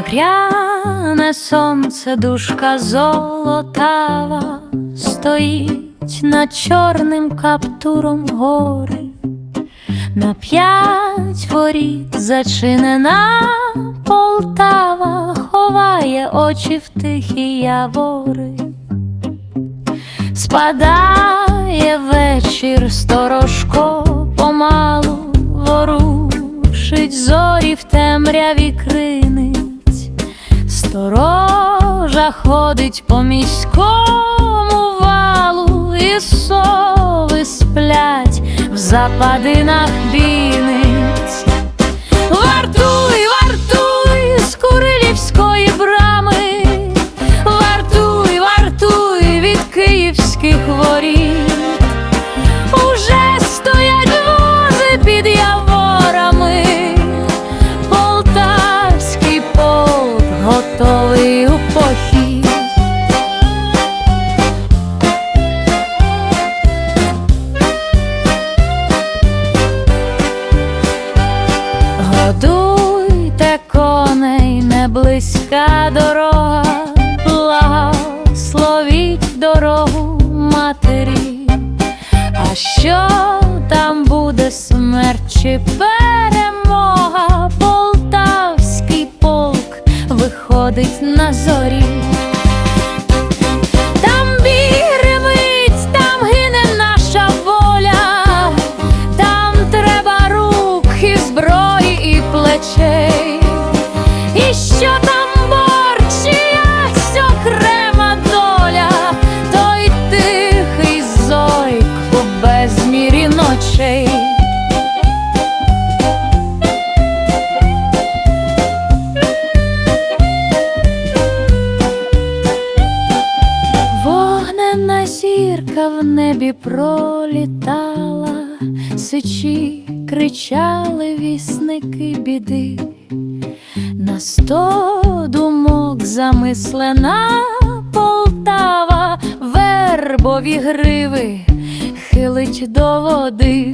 Багряне сонце, дужка золотава, стоїть над чорним каптуром гори, на п'ять воріт зачинена Полтава, ховає очі в тихі явори. Спадає вечір, сторожко помалу ворушить зорі в темряві криниць, сторожа ходить по міському валу, і сови сплять в западинах бійниць. Годуйте коней, не близька дорога, благословіть дорогу матері. А що там буде смерть чи перемога? Зірка в небі пролітала, сичі кричали вісники біди, на сто думок замислена Полтава, вербові гриви хилить до води.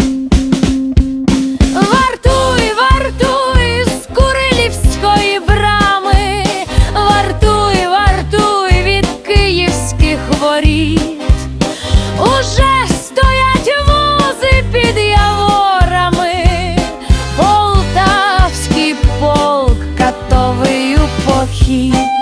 keep